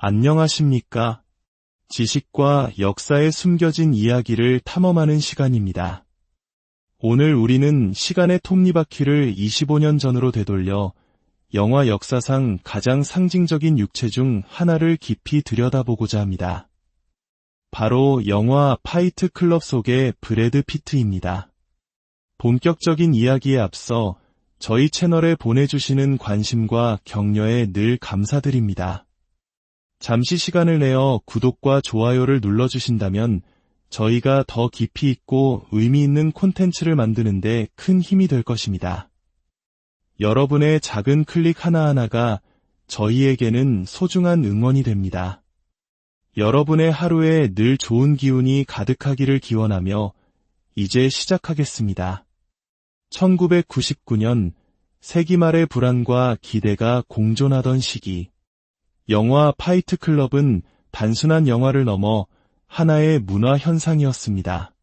안녕하십니까? 지식과 역사에 숨겨진 이야기를 탐험하는 시간입니다. 오늘 우리는 시간의 톱니바퀴를 25년 전으로 되돌려 영화 역사상 가장 상징적인 육체 중 하나를 깊이 들여다보고자 합니다. 바로 영화 파이트 클럽 속의 브래드 피트입니다. 본격적인 이야기에 앞서 저희 채널에 보내주시는 관심과 격려에 늘 감사드립니다. 잠시 시간을 내어 구독과 좋아요를 눌러주신다면 저희가 더 깊이 있고 의미 있는 콘텐츠를 만드는데 큰 힘이 될 것입니다. 여러분의 작은 클릭 하나하나가 저희에게는 소중한 응원이 됩니다. 여러분의 하루에 늘 좋은 기운이 가득하기를 기원하며 이제 시작하겠습니다. 1999년 세기 말의 불안과 기대가 공존하던 시기. 영화 파이트 클럽은 단순한 영화를 넘어 하나의 문화 현상이었습니다.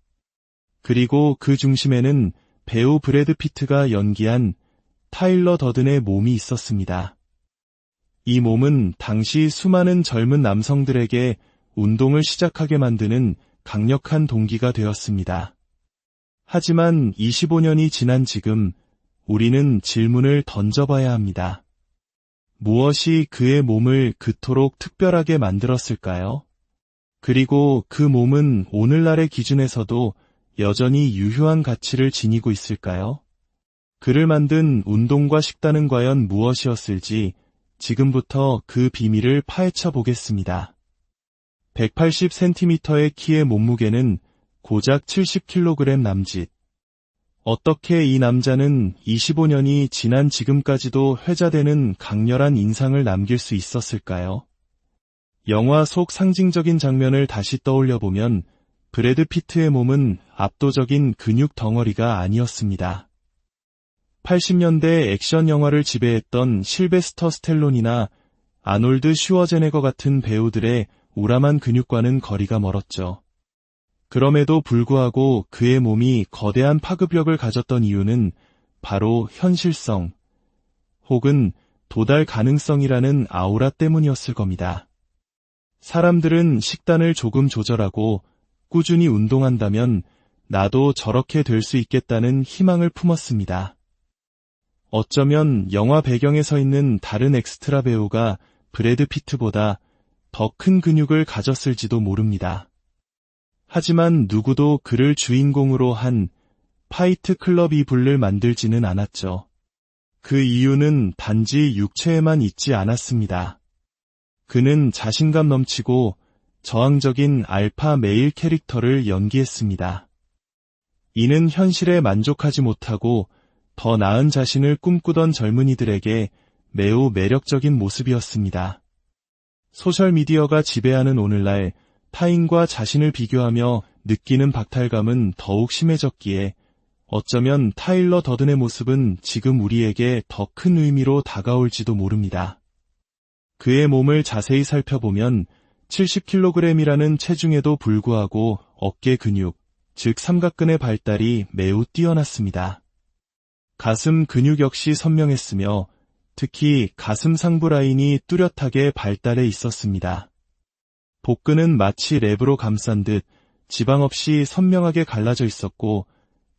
그리고 그 중심에는 배우 브래드 피트가 연기한 타일러 더든의 몸이 있었습니다. 이 몸은 당시 수많은 젊은 남성들에게 운동을 시작하게 만드는 강력한 동기가 되었습니다. 하지만 25년이 지난 지금 우리는 질문을 던져봐야 합니다. 무엇이 그의 몸을 그토록 특별하게 만들었을까요? 그리고 그 몸은 오늘날의 기준에서도 여전히 유효한 가치를 지니고 있을까요? 그를 만든 운동과 식단은 과연 무엇이었을지 지금부터 그 비밀을 파헤쳐 보겠습니다. 180cm의 키의 몸무게는 고작 70kg 남짓. 어떻게 이 남자는 25년이 지난 지금까지도 회자되는 강렬한 인상을 남길 수 있었을까요? 영화 속 상징적인 장면을 다시 떠올려 보면 브래드 피트의 몸은 압도적인 근육 덩어리가 아니었습니다. 80년대 액션 영화를 지배했던 실베스터 스텔론이나 아놀드 슈워제네거 같은 배우들의 우람한 근육과는 거리가 멀었죠. 그럼에도 불구하고 그의 몸이 거대한 파급력을 가졌던 이유는 바로 현실성 혹은 도달 가능성이라는 아우라 때문이었을 겁니다. 사람들은 식단을 조금 조절하고 꾸준히 운동한다면 나도 저렇게 될 수 있겠다는 희망을 품었습니다. 어쩌면 영화 배경에 서 있는 다른 엑스트라 배우가 브래드 피트보다 더 큰 근육을 가졌을지도 모릅니다. 하지만 누구도 그를 주인공으로 한 파이트 클럽 이 불을 만들지는 않았죠. 그 이유는 단지 육체에만 있지 않았습니다. 그는 자신감 넘치고 저항적인 알파 메일 캐릭터를 연기했습니다. 이는 현실에 만족하지 못하고 더 나은 자신을 꿈꾸던 젊은이들에게 매우 매력적인 모습이었습니다. 소셜미디어가 지배하는 오늘날 타인과 자신을 비교하며 느끼는 박탈감은 더욱 심해졌기에 어쩌면 타일러 더든의 모습은 지금 우리에게 더 큰 의미로 다가올지도 모릅니다. 그의 몸을 자세히 살펴보면 70kg이라는 체중에도 불구하고 어깨 근육, 즉 삼각근의 발달이 매우 뛰어났습니다. 가슴 근육 역시 선명했으며 특히 가슴 상부 라인이 뚜렷하게 발달해 있었습니다. 복근은 마치 랩으로 감싼 듯 지방 없이 선명하게 갈라져 있었고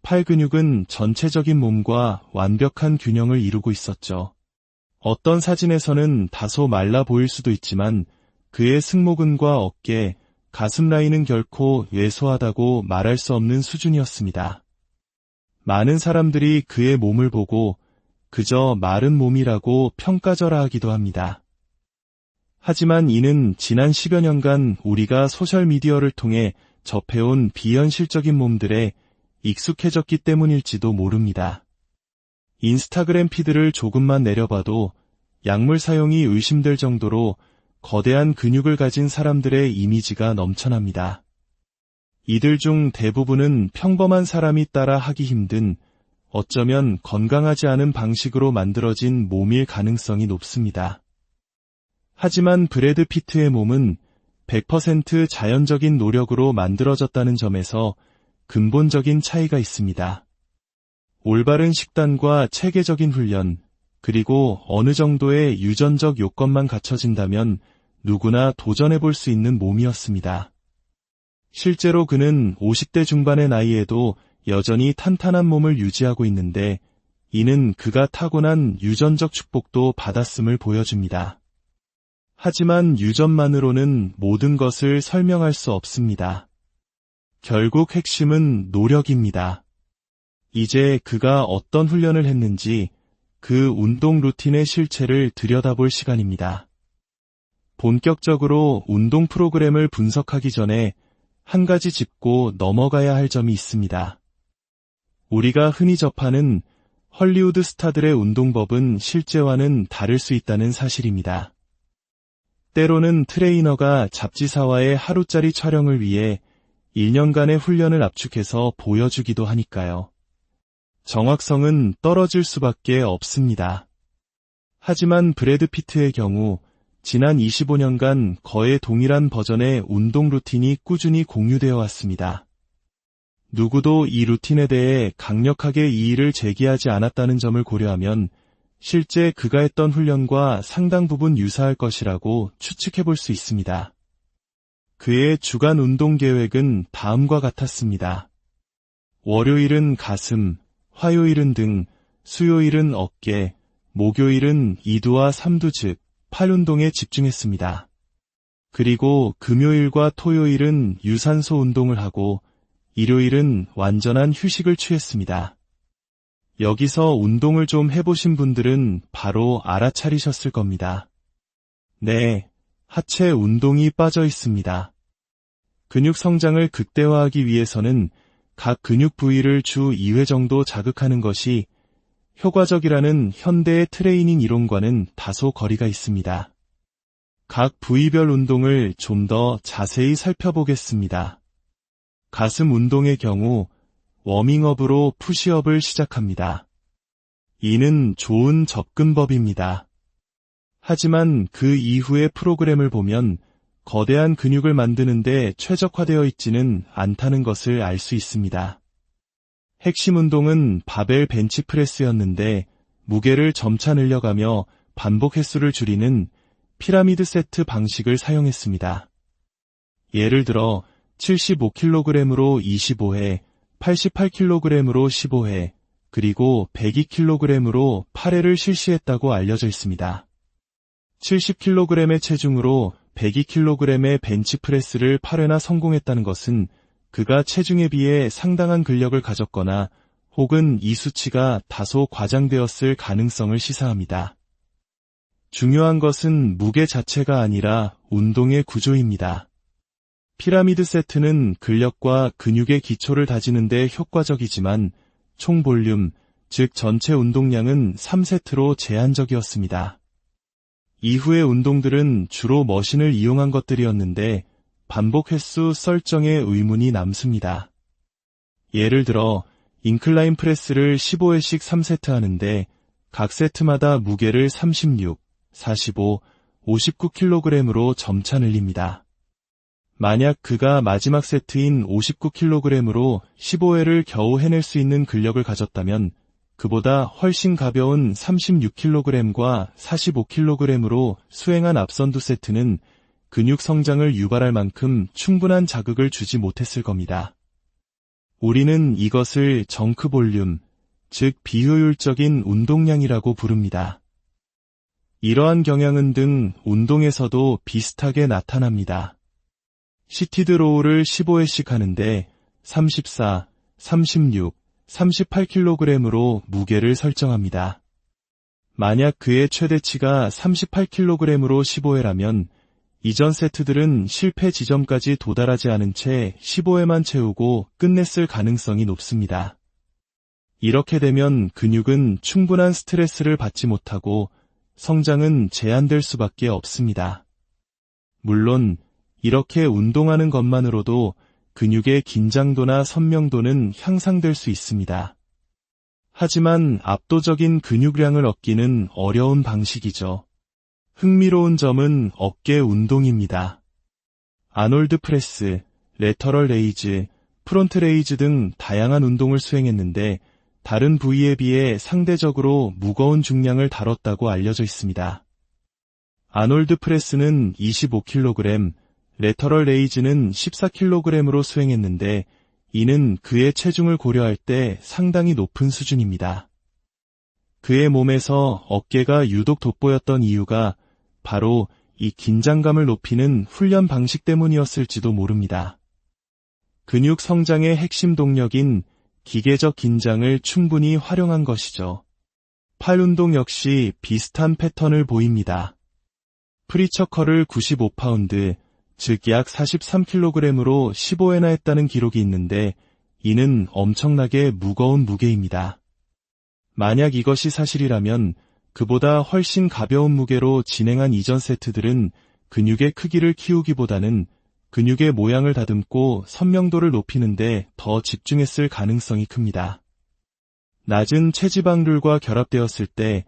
팔 근육은 전체적인 몸과 완벽한 균형을 이루고 있었죠. 어떤 사진에서는 다소 말라 보일 수도 있지만 그의 승모근과 어깨, 가슴 라인은 결코 왜소하다고 말할 수 없는 수준이었습니다. 많은 사람들이 그의 몸을 보고 그저 마른 몸이라고 평가절하 하기도 합니다. 하지만 이는 지난 10여 년간 우리가 소셜미디어를 통해 접해온 비현실적인 몸들에 익숙해졌기 때문일지도 모릅니다. 인스타그램 피드를 조금만 내려봐도 약물 사용이 의심될 정도로 거대한 근육을 가진 사람들의 이미지가 넘쳐납니다. 이들 중 대부분은 평범한 사람이 따라 하기 힘든 어쩌면 건강하지 않은 방식으로 만들어진 몸일 가능성이 높습니다. 하지만 브래드 피트의 몸은 100% 자연적인 노력으로 만들어졌다는 점에서 근본적인 차이가 있습니다. 올바른 식단과 체계적인 훈련, 그리고 어느 정도의 유전적 요건만 갖춰진다면 누구나 도전해 볼 수 있는 몸이었습니다. 실제로 그는 50대 중반의 나이에도 여전히 탄탄한 몸을 유지하고 있는데 이는 그가 타고난 유전적 축복도 받았음을 보여줍니다. 하지만 유전만으로는 모든 것을 설명할 수 없습니다. 결국 핵심은 노력입니다. 이제 그가 어떤 훈련을 했는지 그 운동 루틴의 실체를 들여다볼 시간입니다. 본격적으로 운동 프로그램을 분석하기 전에 한 가지 짚고 넘어가야 할 점이 있습니다. 우리가 흔히 접하는 헐리우드 스타들의 운동법은 실제와는 다를 수 있다는 사실입니다. 때로는 트레이너가 잡지사와의 하루짜리 촬영을 위해 1년간의 훈련을 압축해서 보여주기도 하니까요. 정확성은 떨어질 수밖에 없습니다. 하지만 브래드 피트의 경우 지난 25년간 거의 동일한 버전의 운동 루틴이 꾸준히 공유되어 왔습니다. 누구도 이 루틴에 대해 강력하게 이의를 제기하지 않았다는 점을 고려하면 실제 그가 했던 훈련과 상당 부분 유사할 것이라고 추측해 볼 수 있습니다. 그의 주간 운동 계획은 다음과 같았습니다. 월요일은 가슴, 화요일은 등, 수요일은 어깨, 목요일은 이두와 삼두 즉, 팔 운동에 집중했습니다. 그리고 금요일과 토요일은 유산소 운동을 하고 일요일은 완전한 휴식을 취했습니다. 여기서 운동을 좀 해보신 분들은 바로 알아차리셨을 겁니다. 네, 하체 운동이 빠져 있습니다. 근육 성장을 극대화하기 위해서는 각 근육 부위를 주 2회 정도 자극하는 것이 효과적이라는 현대의 트레이닝 이론과는 다소 거리가 있습니다. 각 부위별 운동을 좀 더 자세히 살펴보겠습니다. 가슴 운동의 경우 워밍업으로 푸시업을 시작합니다. 이는 좋은 접근법입니다. 하지만 그 이후의 프로그램을 보면 거대한 근육을 만드는데 최적화되어 있지는 않다는 것을 알 수 있습니다. 핵심 운동은 바벨 벤치프레스였는데 무게를 점차 늘려가며 반복 횟수를 줄이는 피라미드 세트 방식을 사용했습니다. 예를 들어 75kg으로 25회, 88kg으로 15회, 그리고 102kg으로 8회를 실시했다고 알려져 있습니다. 70kg의 체중으로 102kg의 벤치프레스를 8회나 성공했다는 것은 그가 체중에 비해 상당한 근력을 가졌거나 혹은 이 수치가 다소 과장되었을 가능성을 시사합니다. 중요한 것은 무게 자체가 아니라 운동의 구조입니다. 피라미드 세트는 근력과 근육의 기초를 다지는데 효과적이지만 총 볼륨, 즉 전체 운동량은 3세트로 제한적이었습니다. 이후의 운동들은 주로 머신을 이용한 것들이었는데 반복 횟수 설정에 의문이 남습니다. 예를 들어 인클라인 프레스를 15회씩 3세트 하는데 각 세트마다 무게를 36, 45, 59kg으로 점차 늘립니다. 만약 그가 마지막 세트인 59kg으로 15회를 겨우 해낼 수 있는 근력을 가졌다면 그보다 훨씬 가벼운 36kg과 45kg으로 수행한 앞선 두 세트는 근육 성장을 유발할 만큼 충분한 자극을 주지 못했을 겁니다. 우리는 이것을 정크 볼륨, 즉 비효율적인 운동량이라고 부릅니다. 이러한 경향은 등 운동에서도 비슷하게 나타납니다. 시티드로우를 15회씩 하는데 34, 36, 38kg으로 무게를 설정합니다. 만약 그의 최대치가 38kg으로 15회라면 이전 세트들은 실패 지점까지 도달하지 않은 채 15회만 채우고 끝냈을 가능성이 높습니다. 이렇게 되면 근육은 충분한 스트레스를 받지 못하고 성장은 제한될 수밖에 없습니다. 물론 이렇게 운동하는 것만으로도 근육의 긴장도나 선명도는 향상될 수 있습니다. 하지만 압도적인 근육량을 얻기는 어려운 방식이죠. 흥미로운 점은 어깨 운동입니다. 아놀드 프레스, 레터럴 레이즈, 프론트 레이즈 등 다양한 운동을 수행했는데 다른 부위에 비해 상대적으로 무거운 중량을 다뤘다고 알려져 있습니다. 아놀드 프레스는 25kg, 레터럴 레이즈는 14kg으로 수행했는데 이는 그의 체중을 고려할 때 상당히 높은 수준입니다. 그의 몸에서 어깨가 유독 돋보였던 이유가 바로 이 긴장감을 높이는 훈련 방식 때문이었을지도 모릅니다. 근육 성장의 핵심 동력인 기계적 긴장을 충분히 활용한 것이죠. 팔 운동 역시 비슷한 패턴을 보입니다. 프리처커를 95파운드, 즉 약 43kg으로 15회나 했다는 기록이 있는데 이는 엄청나게 무거운 무게입니다. 만약 이것이 사실이라면 그보다 훨씬 가벼운 무게로 진행한 이전 세트들은 근육의 크기를 키우기보다는 근육의 모양을 다듬고 선명도를 높이는데 더 집중했을 가능성이 큽니다. 낮은 체지방률과 결합되었을 때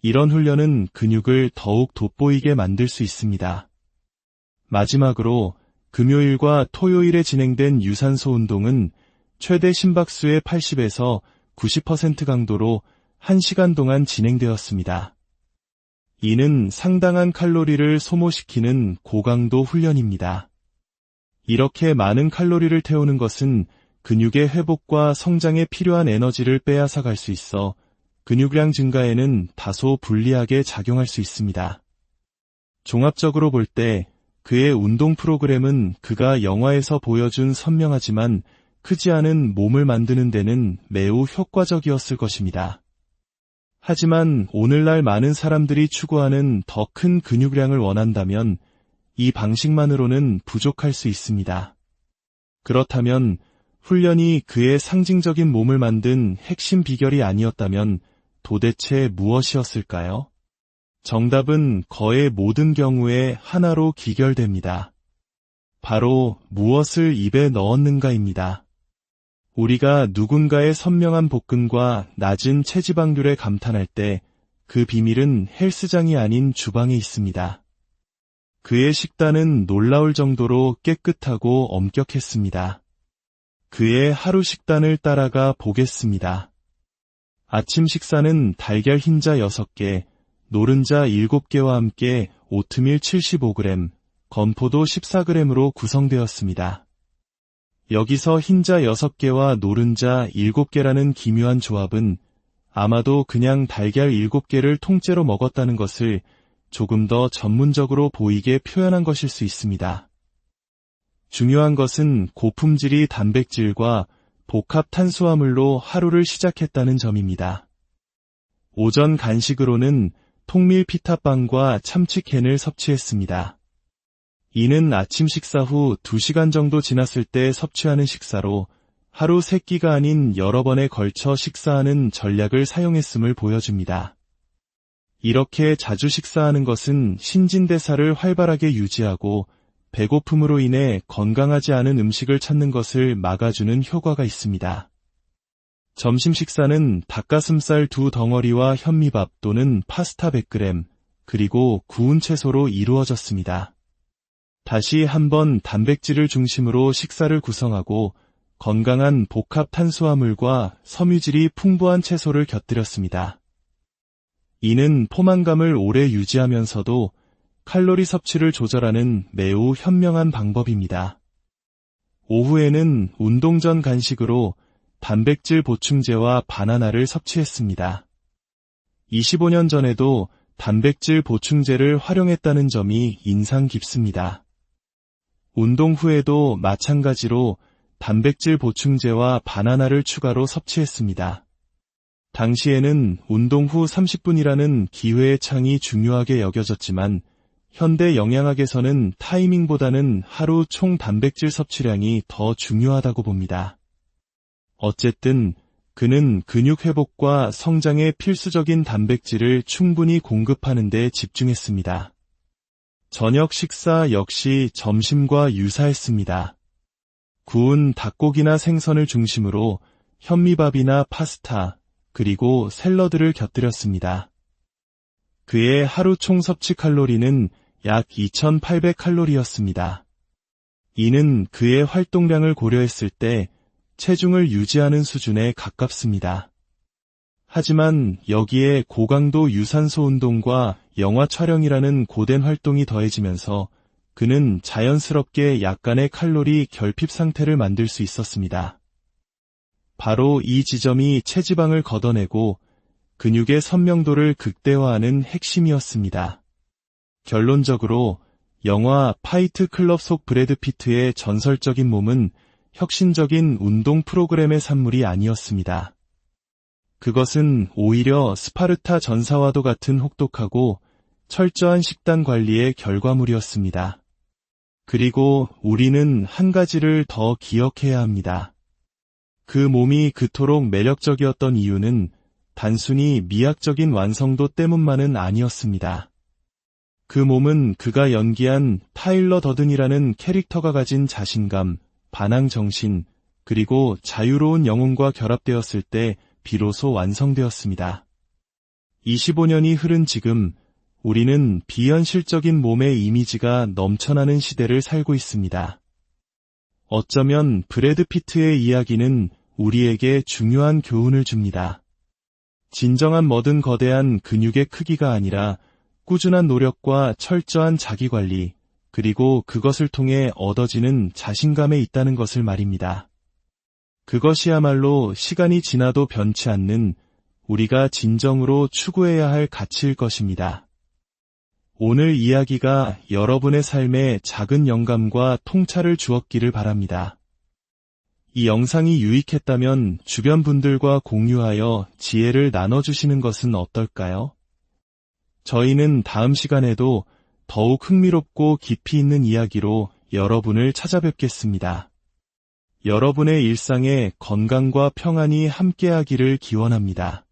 이런 훈련은 근육을 더욱 돋보이게 만들 수 있습니다. 마지막으로 금요일과 토요일에 진행된 유산소 운동은 최대 심박수의 80에서 90% 강도로 1시간 동안 진행되었습니다. 이는 상당한 칼로리를 소모시키는 고강도 훈련입니다. 이렇게 많은 칼로리를 태우는 것은 근육의 회복과 성장에 필요한 에너지를 빼앗아 갈 수 있어 근육량 증가에는 다소 불리하게 작용할 수 있습니다. 종합적으로 볼 때 그의 운동 프로그램은 그가 영화에서 보여준 선명하지만 크지 않은 몸을 만드는 데는 매우 효과적이었을 것입니다. 하지만 오늘날 많은 사람들이 추구하는 더 큰 근육량을 원한다면 이 방식만으로는 부족할 수 있습니다. 그렇다면 훈련이 그의 상징적인 몸을 만든 핵심 비결이 아니었다면 도대체 무엇이었을까요? 정답은 거의 모든 경우에 하나로 기결됩니다. 바로 무엇을 입에 넣었는가입니다. 우리가 누군가의 선명한 복근과 낮은 체지방률에 감탄할 때 그 비밀은 헬스장이 아닌 주방에 있습니다. 그의 식단은 놀라울 정도로 깨끗하고 엄격했습니다. 그의 하루 식단을 따라가 보겠습니다. 아침 식사는 달걀 흰자 6개, 노른자 7개와 함께 오트밀 75g, 건포도 14g으로 구성되었습니다. 여기서 흰자 6개와 노른자 7개라는 기묘한 조합은 아마도 그냥 달걀 7개를 통째로 먹었다는 것을 조금 더 전문적으로 보이게 표현한 것일 수 있습니다. 중요한 것은 고품질이 단백질과 복합 탄수화물로 하루를 시작했다는 점입니다. 오전 간식으로는 통밀 피타빵과 참치캔을 섭취했습니다. 이는 아침 식사 후 2시간 정도 지났을 때 섭취하는 식사로 하루 3끼가 아닌 여러 번에 걸쳐 식사하는 전략을 사용했음을 보여줍니다. 이렇게 자주 식사하는 것은 신진대사를 활발하게 유지하고 배고픔으로 인해 건강하지 않은 음식을 찾는 것을 막아주는 효과가 있습니다. 점심 식사는 닭가슴살 두 덩어리와 현미밥 또는 파스타 100g, 그리고 구운 채소로 이루어졌습니다. 다시 한번 단백질을 중심으로 식사를 구성하고 건강한 복합 탄수화물과 섬유질이 풍부한 채소를 곁들였습니다. 이는 포만감을 오래 유지하면서도 칼로리 섭취를 조절하는 매우 현명한 방법입니다. 오후에는 운동 전 간식으로 단백질 보충제와 바나나를 섭취했습니다. 25년 전에도 단백질 보충제를 활용했다는 점이 인상 깊습니다. 운동 후에도 마찬가지로 단백질 보충제와 바나나를 추가로 섭취했습니다. 당시에는 운동 후 30분이라는 기회의 창이 중요하게 여겨졌지만 현대 영양학에서는 타이밍보다는 하루 총 단백질 섭취량이 더 중요하다고 봅니다. 어쨌든 그는 근육 회복과 성장에 필수적인 단백질을 충분히 공급하는 데 집중했습니다. 저녁 식사 역시 점심과 유사했습니다. 구운 닭고기나 생선을 중심으로 현미밥이나 파스타, 그리고 샐러드를 곁들였습니다. 그의 하루 총 섭취 칼로리는 약 2800칼로리였습니다. 이는 그의 활동량을 고려했을 때 체중을 유지하는 수준에 가깝습니다. 하지만 여기에 고강도 유산소 운동과 영화 촬영이라는 고된 활동이 더해지면서 그는 자연스럽게 약간의 칼로리 결핍 상태를 만들 수 있었습니다. 바로 이 지점이 체지방을 걷어내고 근육의 선명도를 극대화하는 핵심이었습니다. 결론적으로 영화 파이트 클럽 속 브래드 피트의 전설적인 몸은 혁신적인 운동 프로그램의 산물이 아니었습니다. 그것은 오히려 스파르타 전사와도 같은 혹독하고 철저한 식단 관리의 결과물이었습니다. 그리고 우리는 한 가지를 더 기억해야 합니다. 그 몸이 그토록 매력적이었던 이유는 단순히 미학적인 완성도 때문만은 아니었습니다. 그 몸은 그가 연기한 타일러 더든이라는 캐릭터가 가진 자신감, 반항 정신, 그리고 자유로운 영혼과 결합되었을 때 비로소 완성되었습니다. 25년이 흐른 지금 우리는 비현실적인 몸의 이미지가 넘쳐나는 시대를 살고 있습니다. 어쩌면 브래드 피트의 이야기는 우리에게 중요한 교훈을 줍니다. 진정한 멋은 거대한 근육의 크기가 아니라 꾸준한 노력과 철저한 자기관리, 그리고 그것을 통해 얻어지는 자신감에 있다는 것을 말입니다. 그것이야말로 시간이 지나도 변치 않는 우리가 진정으로 추구해야 할 가치일 것입니다. 오늘 이야기가 여러분의 삶에 작은 영감과 통찰을 주었기를 바랍니다. 이 영상이 유익했다면 주변 분들과 공유하여 지혜를 나눠주시는 것은 어떨까요? 저희는 다음 시간에도 더욱 흥미롭고 깊이 있는 이야기로 여러분을 찾아뵙겠습니다. 여러분의 일상에 건강과 평안이 함께하기를 기원합니다.